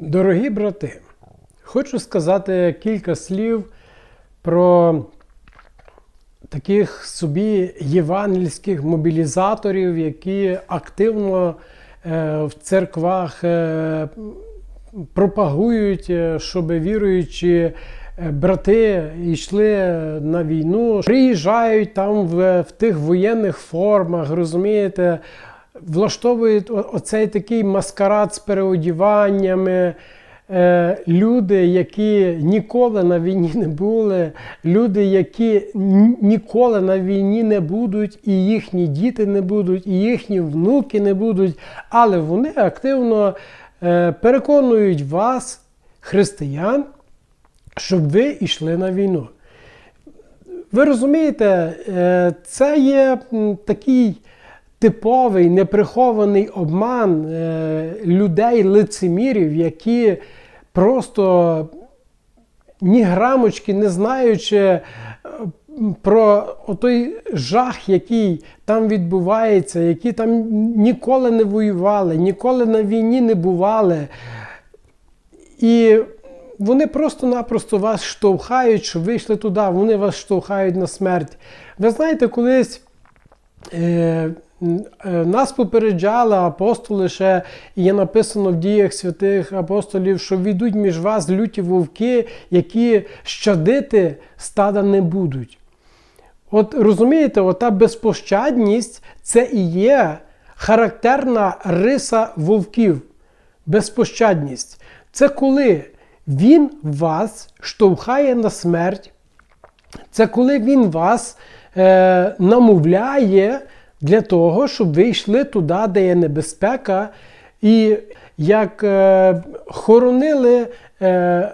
Дорогі брати, хочу сказати кілька слів про таких собі євангельських мобілізаторів, які активно е, в церквах е, пропагують, е, щоб віруючі брати йшли на війну, приїжджають там в, в тих воєнних формах, розумієте, влаштовують оцей такий маскарад з переодіваннями. Е, Люди, які ніколи на війні не були, люди, які ніколи на війні не будуть, і їхні діти не будуть, і їхні внуки не будуть, але вони активно е, переконують вас, християн, щоб ви йшли на війну. Ви розумієте, е, це є такий типовий неприхований обман е, людей, лицемірів, які просто ні грамочки не знаючи е, про той жах, який там відбувається, які там ніколи не воювали, ніколи на війні не бували. І вони просто-напросто вас штовхають, щоб ви йшли туди, вони вас штовхають на смерть. Ви знаєте, колись нас попереджали апостоли ще, є написано в діях святих апостолів, що війдуть між вас люті вовки, які щадити стада не будуть. От розумієте, ота безпощадність це і є характерна риса вовків. Безпощадність. Це коли він вас штовхає на смерть, це коли він вас е, намовляє для того, щоб ви йшли туди, де є небезпека, і як е, хоронили е,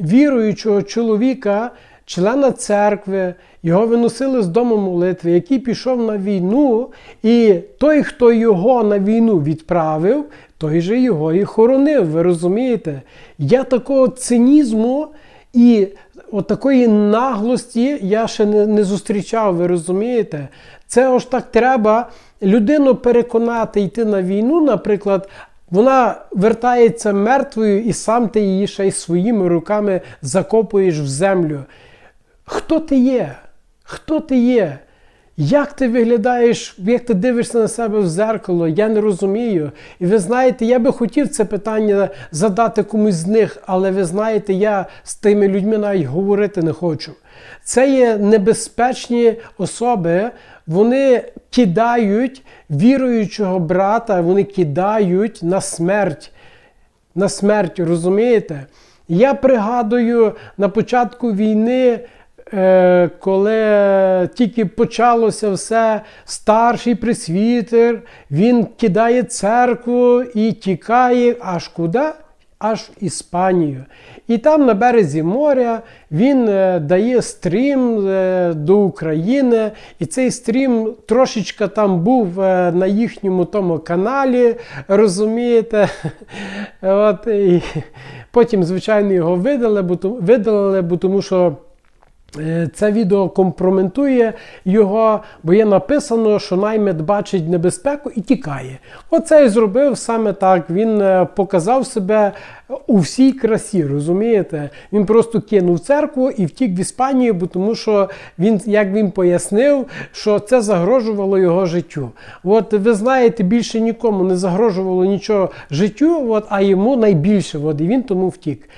віруючого чоловіка, члена церкви, його виносили з дому молитви, який пішов на війну, і той, хто його на війну відправив, той же його і хоронив. Ви розумієте? Я такого цинізму і от такої наглості я ще не, не зустрічав, ви розумієте? Це ось так треба людину переконати йти на війну, наприклад. Вона вертається мертвою, і сам ти її ще й своїми руками закопуєш в землю. Хто ти є? Хто ти є? Як ти виглядаєш, як ти дивишся на себе в зеркало? Я не розумію. І ви знаєте, я би хотів це питання задати комусь з них, але ви знаєте, я з тими людьми навіть говорити не хочу. Це є небезпечні особи, вони кидають віруючого брата, вони кидають на смерть. На смерть, розумієте? Я пригадую на початку війни, коли тільки почалося все, старший пресвітер, він кидає церкву і тікає аж куди? Аж Іспанію. І там на березі моря він е, дає стрім е, до України. І цей стрім трошечка там був е, на їхньому тому каналі, розумієте. От, і потім, звичайно, його видали, то- бо тому що. Е, Це відео компрометує його, бо є написано, що наймит бачить небезпеку і тікає. Оце і зробив саме так. Він е, показав себе у всій красі, розумієте? Він просто кинув церкву і втік в Іспанію, бо тому що він, як він пояснив, що це загрожувало його життю. От ви знаєте, більше нікому не загрожувало нічого життю, от, а йому найбільше. От, і він тому втік.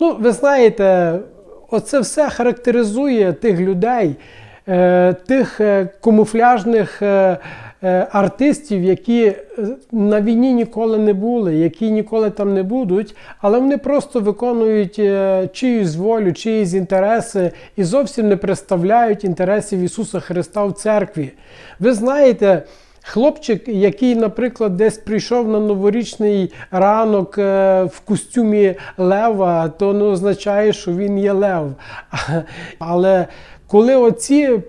Ну, ви знаєте. Оце все характеризує тих людей, е, тих е, камуфляжних е, артистів, які на війні ніколи не були, які ніколи там не будуть, але вони просто виконують чиюсь волю, чиїсь інтереси і зовсім не представляють інтересів Ісуса Христа в церкві. Ви знаєте. Хлопчик, який, наприклад, десь прийшов на новорічний ранок е, в костюмі лева, то не означає, що він є лев. Але коли оці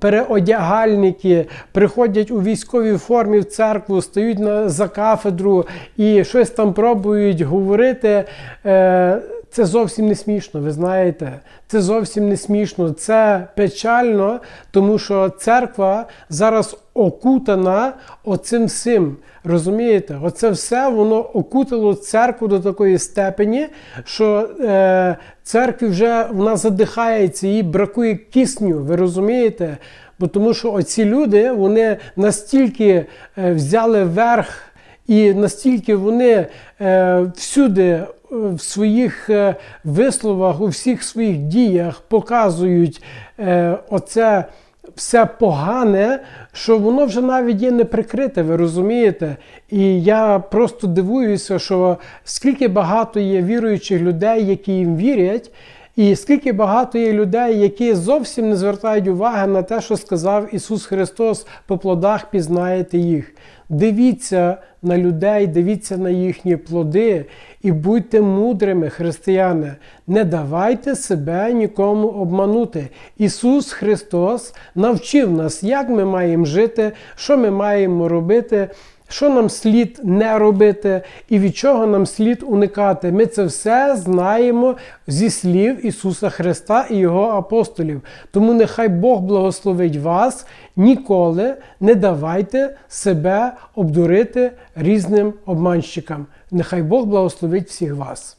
переодягальники приходять у військовій формі в церкву, стають на, за кафедру і щось там пробують говорити, е, це зовсім не смішно, ви знаєте. Це зовсім не смішно. Це печально, тому що церква зараз окутана оцим всім. Розумієте? Оце все воно окутало церкву до такої степені, що е, церкві вже вона задихається, їй бракує кисню. Ви розумієте? Бо тому що оці люди вони настільки е, взяли верх. І настільки вони е, всюди е, в своїх е, висловах, у всіх своїх діях показують е, оце все погане, що воно вже навіть є не прикрите, ви розумієте? І я просто дивуюся, що скільки багато є віруючих людей, які їм вірять. І скільки багато є людей, які зовсім не звертають уваги на те, що сказав Ісус Христос, по плодах пізнаєте їх. Дивіться на людей, дивіться на їхні плоди і будьте мудрими, християни. Не давайте себе нікому обманути. Ісус Христос навчив нас, як ми маємо жити, що ми маємо робити. Що нам слід не робити і від чого нам слід уникати? Ми це все знаємо зі слів Ісуса Христа і Його апостолів. Тому нехай Бог благословить вас, ніколи не давайте себе обдурити різним обманщикам. Нехай Бог благословить всіх вас.